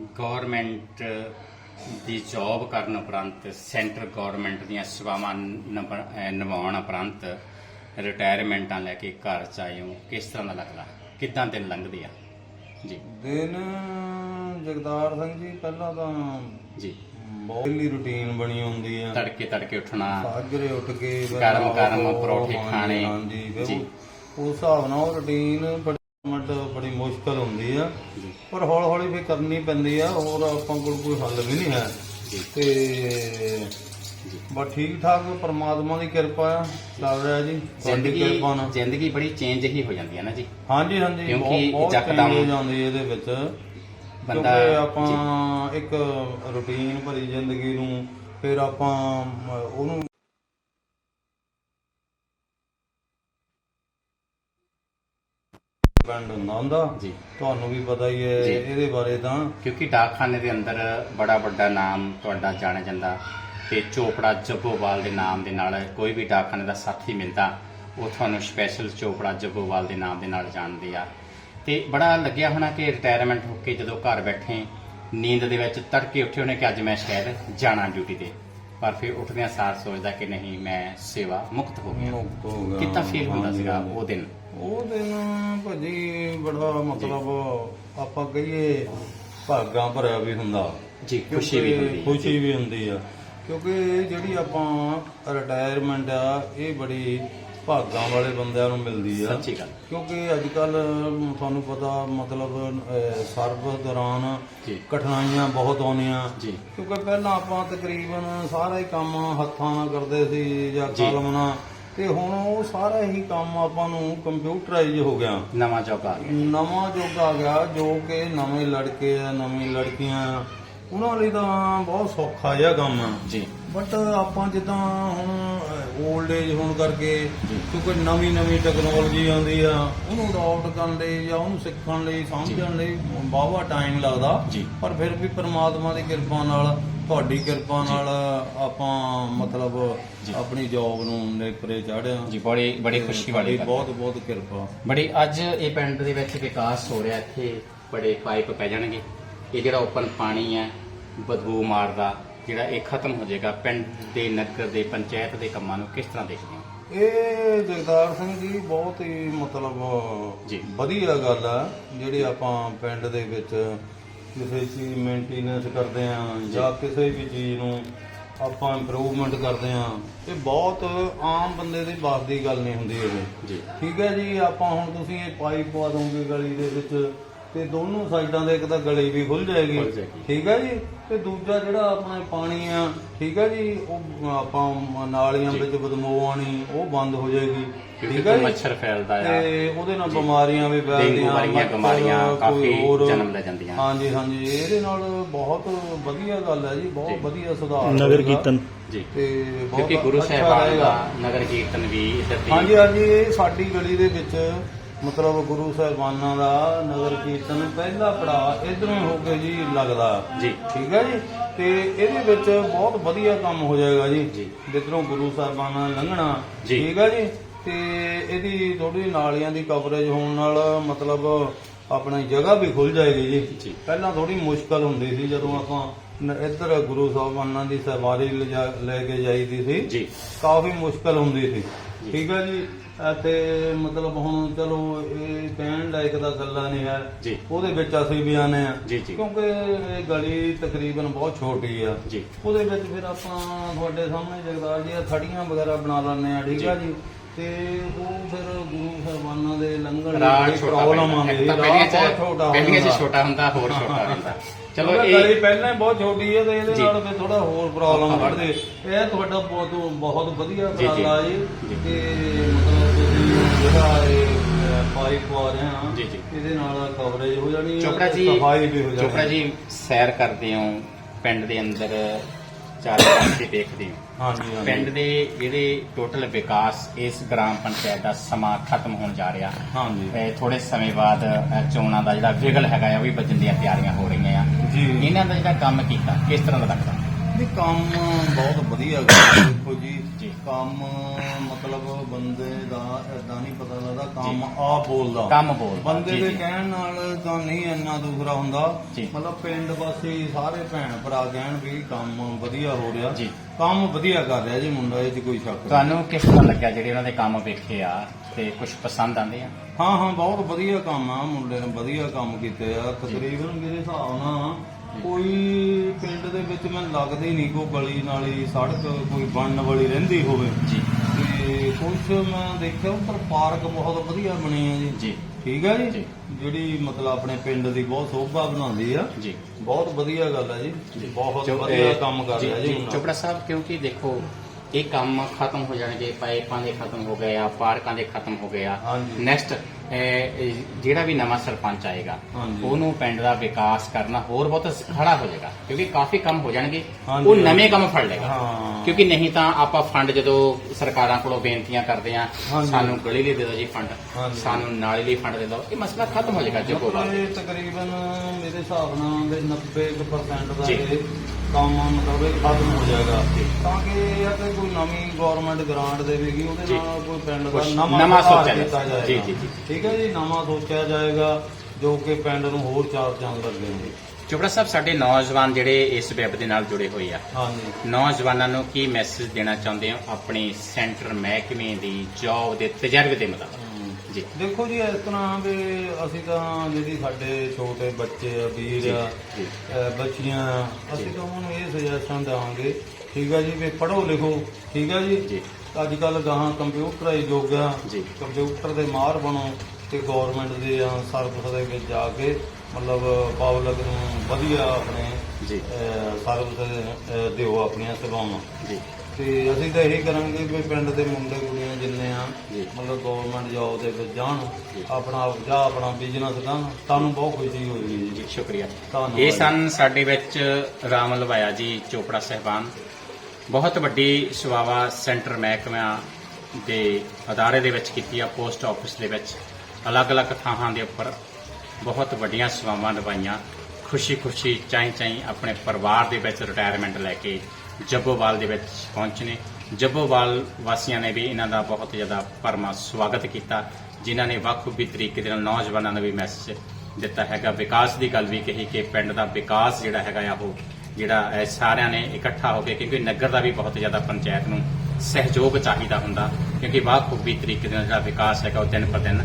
Government ਦੀ job ਕਰਨ ਉਪਰੰਤ centre government ਦੀਆਂ ਸੇਵਾਵਾਂ ਨਿਭਾਉਣ ਉਪਰੰਤ ਰਿਟਾਇਰਮੈਂਟਾਂ ਲੈ ਕੇ ਘਰ ਚ ਆਏ ਹੋ। ਕਿਸ ਤਰ੍ਹਾਂ ਦਾ ਲੱਗਦਾ? ਕਿੱਦਾਂ ਦਿਨ ਲੰਘਦੇ ਆ? ਜੀ। ਦਿਨ ਜਗਦਾਰ ਸਿੰਘ ਜੀ ਪਹਿਲਾਂ ਤਾਂ ਜੀ। ਬਹੁਤ ਹੀ ਰੁਟੀਨ ਬਣੀ ਹੁੰਦੀ ਆ। ਤੜਕੇ ਤੜਕੇ ਉੱਠਣਾ। ਸਾਜਰੇ ਉੱਠ ਕੇ ਗਰਮ- ਗਰਮ ਪਰੌਠੇ ਖਾਣੇ। ਹਾਂਜੀ। ਉਹ- ਉਸ ਹਿਸਾਬ ਨਾਲ ਉਹ ਰੁਟੀਨ ਬੜੀ ਮਿੰਟ ਬੜੀ ਮੁਸ਼ਕਲ ਹੁੰਦੀ ਆ ਜੀ ਪਰ ਹੌਲੀ ਹੌਲੀ ਫਿਰ ਕਰਨੀ ਪੈਂਦੀ ਆ ਹੋਰ ਆਪਾਂ ਕੋਲ ਕੋਈ ਹੱਲ ਵੀ ਨਹੀਂ ਹੈ। ਤੇ ਬਸ ਠੀਕ ਠਾਕ ਪ੍ਰਮਾਤਮਾ ਦੀ ਕਿਰਪਾ ਆ ਚੱਲ ਰਿਹਾ ਜੀ ਤੁਹਾਡੀ ਜ਼ਿੰਦਗੀ ਕਿਰਪਾ ਨਾਲ। ਜ਼ਿੰਦਗੀ ਬੜੀ ਚੇਂਜ ਹੀ ਹੋ ਜਾਂਦੀ ਹੈ ਨਾ ਜੀ। ਹਾਂਜੀ ਹਾਂਜੀ ਕਿਉਂਕਿ ਬਹੁਤ ਯਕਦਮ change ਹੋ ਜਾਂਦੀ ਇਹਦੇ ਵਿੱਚ। ਬੰਦਾ- ਆਪਾਂ ਇੱਕ ਰੁਟੀਨ ਭਰੀ ਜ਼ਿੰਦਗੀ ਨੂੰ ਫਿਰ ਆਪਾਂ ਮ, ਉਹਨੂੰ ਬੈਂਡ ਹੁੰਦਾ ਹੁੰਦਾ। ਜੀ। ਤੁਹਾਨੂੰ ਵੀ ਪਤਾ ਹੀ ਹੈ ਜੀ। ਇਹਦੇ ਬਾਰੇ ਤਾਂ। ਕਿਉਂਕਿ ਡਾਕਖਾਨੇ ਦੇ ਅੰਦਰ ਬੜਾ ਵੱਡਾ ਨਾਮ ਤੁਹਾਡਾ ਜਾਣਿਆ ਜਾਂਦਾ ਤੇ ਚੋਪੜਾ ਜੱਬੋਵਾਲ ਦੇ ਨਾਮ ਦੇ ਨਾਲ ਕੋਈ ਵੀ ਡਾਕਖਾਨੇ ਦਾ ਸਾਥੀ ਮਿਲਦਾ ਉਹ ਤੁਹਾਨੂੰ ਸਪੈਸ਼ਲ ਚੋਪੜਾ ਜੱਬੋਵਾਲ ਦੇ ਨਾਮ ਦੇ ਨਾਲ ਜਾਣਦੇ ਆ। ਤੇ ਬੜਾ ਲੱਗਿਆ ਹੋਣਾ ਕਿ ਰਿਟਾਇਰਮੈਂਟ ਹੋ ਕੇ ਜਦੋਂ ਘਰ ਬੈਠੇ ਨੀਂਦ ਦੇ ਵਿੱਚ ਤੜਕੇ ਉੱਠੇ ਹੋਣੇ ਕਿ ਅੱਜ ਮੈਂ ਸ਼ਾਇਦ ਜਾਣਾ ਡਿਊਟੀ ਤੇ। ਪਰ ਫਿਰ ਉੱਠਦਿਆਂ ਸਾਰ ਸੋਚਦਾ ਕਿ ਨਹੀਂ ਮੈਂ ਸੇਵਾ ਮੁਕਤ ਹੋ ਗਿਆ ਮੁਕਤ ਹੋ ਗਿਆ। ਕਿੱਦਾਂ ਫੀਲ ਹੁੰਦਾ ਸੀਗਾ। ਉਹ ਦਿਨ? ਉਹ ਦਿਨ ਭਾਜੀ ਬੜਾ ਮਤਲਬ ਆਪਾਂ ਕਹੀਏ ਭਾਗਾਂ ਭਰਿਆ ਵੀ ਹੁੰਦਾ। ਜੀ ਖੁਸ਼ੀ ਵੀ ਕਿਉਂਕਿ ਹੁੰਦੀ ਖੁਸ਼ੀ ਵੀ ਹੁੰਦੀ ਆ। ਕਿਉਂਕਿ ਇਹ ਜਿਹੜੀ ਆਪਾਂ ਰਿਟਾਇਰਮੈਂਟ ਆ ਇਹ ਬੜੀ ਭਾਗਾਂ ਵਾਲੇ ਬੰਦਿਆਂ ਨੂੰ ਮਿਲਦੀ ਆ। ਸੱਚੀ ਗੱਲ। ਕਿਉਂਕਿ ਅੱਜ ਕੱਲ ਤੁਹਾਨੂੰ ਪਤਾ ਮਤਲਬ ਅਹ, ਸਰਵ ਦੌਰਾਨ ਜੀ। ਕਠਿਨਾਈਆਂ ਬਹੁਤ ਆਉਂਦੀਆਂ। ਜੀ। ਕਿਉਂਕਿ ਪਹਿਲਾਂ ਆਪਾਂ ਤਕਰੀਬਨ ਸਾਰਾ ਹੀ ਕੰਮ ਹੱਥਾਂ ਨਾਲ ਕਰਦੇ ਸੀ ਜਾਂ ਜੀ। ਕਲਮ ਨਾਲ। ਤੇ ਹੁਣ ਉਹ ਸਾਰਾ ਹੀ ਕੰਮ ਆਪਾਂ ਨੂੰ ਕੰਪਿਊਟਰਾਈਜ਼ ਹੋ ਗਿਆ। ਨਵਾਂ ਜੋਗ ਆ ਗਿਆ। ਨਵਾਂ ਯੁੱਗ ਆ ਗਿਆ ਜੋ ਕਿ ਨਵੇਂ ਲੜਕੇ ਆ ਨਵੀਂ ਲੜਕੀਆਂ ਉਹਨਾਂ ਲਈ ਤਾਂ ਬਹੁਤ ਸੌਖਾ ਜਿਹਾ ਕੰਮ ਆ। ਜੀ। ਬਟ ਆਪਾਂ ਜਿੱਦਾਂ ਹੁਣ 올ਡ ਏਜ ਹੋਣ ਕਰਕੇ ਕਿਉਂਕਿ ਨਵੀਂ ਨਵੀਂ ਟੈਕਨੋਲੋਜੀ ਆਉਂਦੀ ਆ ਉਹਨੂੰ ਅਡਾਪਟ ਕਰਨ ਲਈ ਜਾਂ ਉਹਨੂੰ ਸਿੱਖਣ ਲਈ ਸਮਝਣ ਲਈ ਬਾਵਾ ਟਾਈਮ ਲੱਗਦਾ। ਪਰ ਫਿਰ ਵੀ ਪ੍ਰਮਾਤਮਾ ਦੀ ਕਿਰਪਾ ਨਾਲ ਤੁਹਾਡੀ ਕਿਰਪਾ ਨਾਲ ਆਪਾਂ ਮਤਲਬ ਆਪਣੀ ਜੌਬ ਨੂੰ ਨੇਪਰੇ ਚਾੜਿਆ। ਜੀ ਬੜੀ ਬੜੀ ਖੁਸ਼ੀ ਵਾਲੀ ਗੱਲ ਬਹੁਤ ਬਹੁਤ ਕਿਰਪਾ। ਬੜੀ ਅੱਜ ਇਹ ਪਿੰਡ ਦੇ ਵਿੱਚ ਵਿਕਾਸ ਹੋ ਰਿਹਾ ਇੱਥੇ ਬੜੇ ਪਾਈਪ ਪੈ ਜਾਣਗੇ। ਇਹ ਜਿਹੜਾ ਓਪਨ ਪਾਣੀ ਹੈ ਬਦਬੂ ਮਾਰਦਾ ਜਿਹੜਾ ਇਹ ਖਤਮ ਹੋ ਜਾਏਗਾ ਪਿੰਡ ਦੇ ਨਗਰ ਦੇ ਪੰਚਾਇਤ ਦੇ ਕੰਮਾਂ ਨੂੰ ਕਿਸ ਤਰ੍ਹਾਂ ਦੇਖਦੇ ਹੋ? ਇਹ ਜਗਦਾਰ ਸਿੰਘ ਜੀ ਬਹੁਤ ਹੀ ਮਤਲਬ ਜੀ। ਵਧੀਆ ਗੱਲ ਆ ਜਿਹੜੀ ਆਪਾਂ ਪਿੰਡ ਦੇ ਵਿੱਚ ਕਿਸੇ ਚੀਜ਼ ਮੇਨਟੇਨੈਂਸ ਕਰਦੇ ਆ ਜਾਂ ਕਿਸੇ ਵੀ ਚੀਜ਼ ਨੂੰ ਆਪਾਂ ਇੰਪਰੂਵਮੈਂਟ ਕਰਦੇ ਆ ਇਹ ਬਹੁਤ ਆਮ ਬੰਦੇ ਦੇ ਬਾਤ ਦੀ ਗੱਲ ਨਹੀਂ ਹੁੰਦੀ ਇਹ। ਜੀ। ਠੀਕ ਹੈ ਜੀ ਆਪਾਂ ਹੁਣ ਤੁਸੀਂ ਇਹ ਪਾਈਪ ਪਵਾ ਦੋਗੇ ਗਲੀ ਦੇ ਵਿੱਚ ਤੇ ਦੋਨੋਂ ਸਾਈਡਾਂ ਦੇ ਇੱਕ ਤਾਂ ਗਲੀ ਵੀ ਖੁੱਲ ਜਾਏਗੀ। ਖੁੱਲ ਜਾਏਗੀ। ਠੀਕ ਹੈ ਜੀ? ਤੇ ਦੂਜਾ ਜਿਹੜਾ ਆਪਣਾ ਪਾਣੀ ਆ ਠੀਕ ਹੈ ਜੀ? ਉਹ ਆਪਾਂ ਨਾਲੀਆਂ ਵਿੱਚ ਬਦਬੂ ਆਣੀ ਉਹ ਬੰਦ ਹੋ ਜਾਏਗੀ। ਠੀਕ ਹੈ ਜੀ? ਮੱਛਰ ਫੈਲਦਾ ਆ। ਤੇ ਉਹਦੇ ਨਾਲ ਬਿਮਾਰੀਆਂ ਵੀ ਡੇਂਗੂ ਫੈਲਦੀਆਂ ਵਰਗੀਆਂ ਮੱਛਰ, ਬਿਮਾਰੀਆਂ ਕੋਈ ਕਾਫੀ ਹੋਰ- ਜਨਮ ਲੈ ਜਾਂਦੀਆਂ। ਹਾਂਜੀ ਹਾਂਜੀ। ਇਹਦੇ ਨਾਲ ਬਹੁਤ ਵਧੀਆ ਗੱਲ ਹੈ ਜੀ ਜੀ। ਬਹੁਤ ਵਧੀਆ ਸੁਧਾਰ ਨਗਰ ਹੋਏਗਾ। ਕੀਰਤਨ। ਜੀ। ਤੇ ਬਹੁਤ ਕਿਉਂਕਿ ਗੁਰੂ ਅੱਛਾ ਸਾਹਿਬਾਨ ਰਹੇਗਾ। ਦਾ ਨਗਰ ਕੀਰਤਨ ਵੀ ਇੱਧਰ ਦੀ ਹਾਂਜੀ ਹਾਂਜੀ। ਇਹ ਸਾਡੀ ਗਲੀ ਦੇ ਵਿੱਚ ਮਤਲਬ ਗੁਰੂ ਸਾਹਿਬਾਨਾਂ ਦਾ ਨਗਰ ਕੀਰਤਨ ਪਹਿਲਾ ਪੜਾ ਇਧਰੋਂ ਹੋ ਕੇ ਜੀ ਲੱਗਦਾ। ਜੀ। ਠੀਕ ਹੈ ਜੀ? ਤੇ ਇਹਦੇ ਵਿੱਚ ਬਹੁਤ ਵਧੀਆ ਕੰਮ ਹੋ ਜਾਏਗਾ ਜੀ। ਜਿੱਧਰੋਂ ਗੁਰੂ ਸਾਹਿਬਾਨਾਂ ਲੰਘਣਾ। ਠੀਕ ਹੈ ਜੀ? ਤੇ ਇਹਦੀ ਥੋੜੀ ਨਾਲੀਆਂ ਦੀ ਕਵਰੇਜ ਹੋਣ ਨਾਲ ਮਤਲਬ ਆਪਣੀ ਜਗ੍ਹਾ ਵੀ ਖੁੱਲ ਜਾਏਗੀ ਜੀ। ਪਹਿਲਾਂ ਥੋੜੀ ਮੁਸ਼ਕਲ ਹੁੰਦੀ ਸੀ ਜਦੋਂ ਆਪਾਂ ਇੱਧਰ ਗੁਰੂ ਸਾਹਿਬਾਨਾਂ ਦੀ ਸਵਾਰੀ ਲੈ ਕੇ ਜਾਈਦੀ ਸੀ। ਜੀ। ਕਾਫੀ ਮੁਸ਼ਕਲ ਹੁੰਦੀ ਸੀ। ਠੀਕ ਹੈ ਜੀ ਅਤੇ ਮਤਲਬ ਹੁਣ ਚਲੋ ਇਹ ਕਹਿਣ ਲਾਇਕ ਦਾ ਗੱਲਾਂ ਨਹੀਂ ਹੈ ਉਹਦੇ ਵਿੱਚ ਅਸੀਂ ਵੀ ਆਨੇ ਆ। ਕਿਉਂਕਿ ਇਹ ਗਲੀ ਤਕਰੀਬਨ ਬਹੁਤ ਛੋਟੀ ਆ। ਉਹਦੇ ਵਿੱਚ ਫਿਰ ਆਪਾਂ ਤੁਹਾਡੇ ਸਾਹਮਣੇ ਜਗਦਾਰ ਜੀ ਆਹ ਥੜੀਆਂ ਵਗੈਰਾ ਬਣਾ ਲੈਂਦੇ ਆ ਠੀਕ ਆ ਜੀ। ਤੇ ਉਹ ਫਿਰ ਗੁਰੂ ਸਾਹਿਬਾਨਾਂ ਦੇ ਰਾਹ ਦੀ ਛੋਟਾ ਪ੍ਰੋਬਲਮ ਤਾਂ ਰਾਹ ਪਹਿਲੀਆਂ ਬਹੁਤ ਛੋਟਾ ਪਹਿਲੀਆਂ ਚ। ਛੋਟਾ ਹੁੰਦਾ ਹੋਰ ਛੋਟਾ ਹੁੰਦਾ ਚਲੋ ਇਹ ਗਲੀ ਪਹਿਲਾਂ ਹੀ ਬਹੁਤ ਛੋਟੀ ਹੈ ਤੇ ਇਹਦੇ। ਨਾਲ ਫਿਰ ਥੋੜਾ ਹੋਰ ਪ੍ਰੋਬਲਮ ਵੱਧਦੇ ਇਹ ਤੁਹਾਡਾ ਬਹੁਤ ਬਹੁਤ ਵਧੀਆ। ਉਪਰਾਲਾ ਜੀ। ਤੇ ਮਤਲਬ ਤੁਸੀਂ ਜਿਹੜਾ ਇਹ ਪਾਈਪ ਰਹੇ ਆ ਜੀ, ਜੀ। ਇਹਦੇ ਨਾਲ ਕਵਰੇਜ ਹੋ ਜਾਣੀ ਹੈ ਤੇ ਸਫ਼ਾਈ ਵੀ ਹੋ ਜਾਣੀ ਚੋਪੜਾ ਜੀ ਸੈਰ ਕਰਦੇ ਹੋ ਪਿੰਡ ਦੇ ਅੰਦਰ ਚਾਰੇ ਪਾਸੇ ਦੇਖਦੇ ਹੋ ਹਾਂਜੀ ਹਾਂਜੀ। ਪਿੰਡ ਦੇ ਜਿਹੜੇ ਟੋਟਲ ਵਿਕਾਸ ਇਸ ਗ੍ਰਾਮ ਪੰਚਾਇਤ ਦਾ ਸਮਾਂ ਖਤਮ ਹੋਣ ਜਾ ਰਿਹਾ। ਹਾਂਜੀ। ਇਹ ਥੋੜੇ ਸਮੇਂ ਬਾਅਦ ਚੋਣਾਂ ਦਾ ਜਿਹੜਾ ਵਿਗਲ ਹੈਗਾ ਆ ਉਹ ਵੀ ਵੱਜਣ ਦੀਆਂ ਤਿਆਰੀਆਂ ਹੋ ਰਹੀਆਂ ਆ। ਜੀ। ਇਹਨਾਂ ਦਾ ਜਿਹੜਾ ਕੰਮ ਕੀਤਾ ਕਿਸ ਤਰ੍ਹਾਂ ਦਾ ਲੱਗਦਾ? ਵੀ ਕੰਮ ਬਹੁਤ ਵਧੀਆ ਕਰਦਾ ਦੇਖੋ ਜੀ। ਕੰਮ ਮਤਲਬ ਬੰਦੇ ਦਾ ਐਦਾਂ ਨਹੀਂ ਪਤਾ ਲੱਗਦਾ ਕੰਮ ਆ ਬੋਲਦਾ। ਕੰਮ ਬੋਲ ਬੰਦੇ ਦੇ। ਕਹਿਣ ਨਾਲ ਤਾਂ ਨਹੀਂ ਇੰਨਾ ਦੂਸਰਾ ਹੁੰਦਾ। ਮਤਲਬ ਪਿੰਡ ਵਾਸੀ ਸਾਰੇ ਭੈਣ ਭਰਾ ਕਹਿਣ ਵੀ ਕੰਮ ਵਧੀਆ ਹੋ ਰਿਹਾ। ਜੀ। ਕੰਮ ਵਧੀਆ ਕਰ ਰਿਹਾ ਜੀ ਮੁੰਡਾ ਇਹ 'ਚ ਕੋਈ ਸ਼ੱਕ ਨਹੀਂ। ਤੁਹਾਨੂੰ ਕਿਸ ਤਰ੍ਹਾਂ ਲੱਗਿਆ ਜਿਹੜੇ ਉਹਨਾਂ ਦੇ ਕੰਮ ਵੇਖੇ ਆ ਤੇ ਕੁਝ ਪਸੰਦ ਆਉਂਦੇ ਆ? ਹਾਂ ਹਾਂ ਬਹੁਤ ਵਧੀਆ ਕੰਮ ਆ। ਮੁੰਡੇ ਨੇ ਵਧੀਆ ਕੰਮ ਕੀਤੇ ਆ। ਤਕਰੀਬਨ ਮੇਰੇ ਹਿਸਾਬ ਨਾਲ ਕੋਈ ਪਿੰਡ ਦੇ ਵਿੱਚ ਮੈਨੂੰ ਲੱਗਦਾ ਹੀ ਨਹੀਂ ਕੋਈ ਗਲੀ ਨਾਲੀ ਸੜਕ ਕੋਈ ਬਣਨ ਵਾਲੀ ਰਹਿੰਦੀ ਹੋਵੇ। ਜੀ। ਤੇ ਕੁਛ ਮੈਂ ਦੇਖਿਆ ਉੱਪਰ ਪਾਰਕ ਬਹੁਤ ਵਧੀਆ ਬਣੀ ਹੈ ਜੀ। ਜੀ। ਠੀਕ ਹੈ ਜੀ। ਜਿਹੜੀ ਮਤਲਬ ਆਪਣੇ ਪਿੰਡ ਦੀ ਬਹੁਤ ਸੋਭਾ ਬਣਾਉਂਦੀ ਆ। ਜੀ। ਬਹੁਤ ਵਧੀਆ ਗੱਲ ਹੈ ਜੀ। ਬਹੁਤ ਵਧੀਆ ਕੰਮ ਕਰ ਰਿਹਾ ਜੀ। ਚੋਪੜਾ ਸਾਹਿਬ ਕਿਉਂਕਿ ਦੇਖੋ ਇਹ ਕੰਮ ਖਤਮ ਹੋ ਜਾਣਗੇ ਪਾਈਪਾਂ ਦੇ ਖਤਮ ਹੋ ਗਏ ਆ ਪਾਰਕਾਂ ਦੇ ਖਤਮ ਹੋ ਗਏ ਆ। ਨੈਕਸਟ ਜਿਹੜਾ ਵੀ ਨਵਾਂ ਸਰਪੰਚ ਆਏਗਾ। ਉਹਨੂੰ ਪਿੰਡ ਦਾ ਵਿਕਾਸ ਕਰਨਾ ਹੋਰ ਬਹੁਤ ਖੜਾ ਹੋ ਜਾਏਗਾ ਕਿਉਂਕਿ ਕਾਫੀ ਕੰਮ ਹੋ ਜਾਣਗੇ। ਉਹ ਨਵੇਂ ਕੰਮ ਫੜ ਲਏਗਾ ਹਾਂ ਕਿਉਂਕਿ ਨਹੀਂ ਤਾਂ ਆਪਾਂ ਫੰਡ ਜਦੋਂ ਸਰਕਾਰਾਂ ਕੋਲੋਂ ਬੇਨਤੀਆਂ ਕਰਦੇ ਆ। ਸਾਨੂੰ ਗਲੀ ਲਈ ਦੇ ਦਿਓ ਜੀ ਫੰਡ। ਸਾਨੂੰ ਨਾਲੀ ਲਈ ਫੰਡ ਦੇ ਦਿਓ ਇਹ ਮਸਲਾ ਖਤਮ ਹੋ ਜਾਏਗਾ ਜੱਗੋਵਾਲ ਤਕਰੀਬਨ ਮੇਰੇ ਹਿਸਾਬ ਨਾਲ ਦੇ 90% ਦਾ। ਇਹ ਕੰਮ ਮਤਲਬ ਇਹ ਖਤਮ ਹੋ ਜਾਏਗਾ ਤਾਂ ਕਿ ਇਹ ਆ ਕਿ ਕੋਈ ਨਵੀਂ ਗਵਰਨਮੈਂਟ ਗ੍ਰਾਂਟ ਦੇਵੇਗੀ ਉਹਦੇ ਜੀ। ਨਾਲ ਕੋਈ ਪਿੰਡ ਦਾ ਕੁਛ ਨਵਾਂ ਨਵਾਂ ਸੁਧਾਰ ਸੋਚਿਆ ਕੀਤਾ ਜਾਏਗਾ। ਜੀ, ਜੀ, ਜੀ। ਠੀਕ ਹੈ ਜੀ? ਨਵਾਂ ਸੋਚਿਆ ਜਾਏਗਾ ਜੋ ਕਿ ਪਿੰਡ ਨੂੰ ਹੋਰ ਚਾਰ ਚੰਦ ਲੱਗਣਗੇ ਚੋਪੜਾ ਸਾਹਿਬ ਸਾਡੇ ਨੌਜਵਾਨ ਜਿਹੜੇ ਇਸ ਵੈਬ ਦੇ ਨਾਲ ਜੁੜੇ ਹੋਏ ਆ ਹਾਂਜੀ। ਨੌਜਵਾਨਾਂ ਨੂੰ ਕੀ ਮੈਸੇਜ ਦੇਣਾ ਚਾਹੁੰਦੇ ਹੋ? ਆਪਣੀ ਸੈਂਟਰ ਮਹਿਕਮੇ ਦੀ ਜੌਬ ਦੇ ਤਜਰਬੇ ਦੇ ਮੁਤਾਬਕ। ਜੀ। ਦੇਖੋ ਜੀ ਇਸ ਤਰ੍ਹਾਂ ਵੀ ਅਸੀਂ ਤਾਂ ਜਿਹੜੀ ਸਾਡੇ ਛੋਟੇ ਬੱਚੇ ਆ ਵੀਰ ਆ ਜੀ ਅਹ ਬੱਚੀਆਂ ਅਸੀਂ। ਤਾਂ ਉਹਨਾਂ ਨੂੰ ਇਹ ਸੁਜੈਸ਼ਨ ਦੇਵਾਂਗੇ ਠੀਕ ਹੈ ਜੀ ਵੀ ਪੜ੍ਹੋ ਲਿਖੋ ਠੀਕ ਹੈ ਜੀ? ਜੀ। ਅੱਜ ਕੱਲ ਗਾਹਾਂ ਕੰਪਿਊਟਰਾਈਜ਼ ਹੋ ਗਿਆ ਜੀ। ਕੰਪਿਊਟਰ ਦੇ ਮਾਹਰ ਬਣੋ ਤੇ ਗਵਰਨਮੈਂਟ ਦੇ ਸਰਵਿਸ ਦੇ ਵਿੱਚ ਜਾ ਕੇ ਮਤਲਬ ਪਬਲਿਕ ਨੂੰ ਵਧੀਆ ਆਪਣੇ ਜੀ। ਸਰਵਿਸ ਦਿਓ ਆਪਣੀਆਂ ਸੇਵਾਵਾਂ। ਜੀ। ਤੇ ਅਸੀਂ ਤਾਂ ਇਹੀ ਕਰਾਂਗੇ ਵੀ ਪਿੰਡ ਦੇ ਮੁੰਡੇ ਕੁੜੀਆਂ ਜਿੰਨੇ ਆ। ਮਤਲਬ ਗਵਰਨਮੈਂਟ ਜੌਬ ਦੇ ਵਿੱਚ ਜਾਣ। ਆਪਣਾ ਜਾਂ ਆਪਣਾ ਬਿਜ਼ਨਸ ਕਰਨ ਸਾਨੂੰ ਬਹੁਤ ਖੁਸ਼ੀ ਹੋਈ ਜੀ ਸ਼ੁਕਰੀਆ ਇਹ। ਸਨ ਸਾਡੇ ਵਿੱਚ ਰਾਮ ਲਵਾਇਆ ਜੀ ਚੋਪੜਾ ਸਹਿਬਾਨ ਬਹੁਤ ਵੱਡੀ ਸੇਵਾਵਾ ਸੈਂਟਰ ਮਹਿਕਮਿਆਂ ਦੇ ਅਦਾਰੇ ਦੇ ਵਿੱਚ ਕੀਤੀ ਆ ਪੋਸਟ ਆਫਿਸ ਦੇ ਵਿੱਚ ਅਲੱਗ-ਅਲੱਗ ਥਾਵਾਂ ਦੇ ਉੱਪਰ ਬਹੁਤ ਵੱਡੀਆਂ ਸੇਵਾਵਾਂ ਨਿਭਾਈਆਂ ਖੁਸ਼ੀ-ਖੁਸ਼ੀ ਚਾਈ-ਚਾਈ ਆਪਣੇ ਪਰਿਵਾਰ ਦੇ ਵਿੱਚ ਰਿਟਾਇਰਮੈਂਟ ਲੈ ਕੇ ਜੱਬੋਵਾਲ ਦੇ ਵਿੱਚ ਪਹੁੰਚੇ ਨੇ। ਜੱਬੋਵਾਲ ਵਾਸੀਆਂ ਨੇ ਵੀ ਇਹਨਾਂ ਦਾ ਬਹੁਤ ਜ਼ਿਆਦਾ ਭਰਮਾ ਸਵਾਗਤ ਕੀਤਾ, ਜਿਨ੍ਹਾਂ ਨੇ ਵੱਖ-ਵੱਖਰੀ ਤਰੀਕੇ ਦੇ ਨਾਲ ਨੌਜਵਾਨਾਂ ਨੂੰ ਵੀ ਮੈਸੇਜ ਦਿੱਤਾ ਹੈਗਾ। ਵਿਕਾਸ ਦੀ ਗੱਲ ਵੀ ਕਹੀ ਕਿ ਪਿੰਡ ਦਾ ਵਿਕਾਸ ਜਿਹੜਾ ਹੈਗਾ ਆ ਉਹ ਜਿਹੜਾ ਸਾਰਿਆਂ ਨੇ ਇਕੱਠਾ ਹੋ ਕੇ, ਕਿਉਂਕਿ ਨਗਰ ਦਾ ਵੀ ਬਹੁਤ ਜ਼ਿਆਦਾ ਪੰਚਾਇਤ ਨੂੰ ਸਹਿਯੋਗ ਚਾਹੀਦਾ ਹੁੰਦਾ, ਕਿਉਂਕਿ ਵੱਖ-ਵੱਖਰੀ ਤਰੀਕੇ ਦੇ ਨਾਲ ਜਿਹੜਾ ਵਿਕਾਸ ਹੈਗਾ ਉਹ ਦਿਨ ਪਰ ਦਿਨ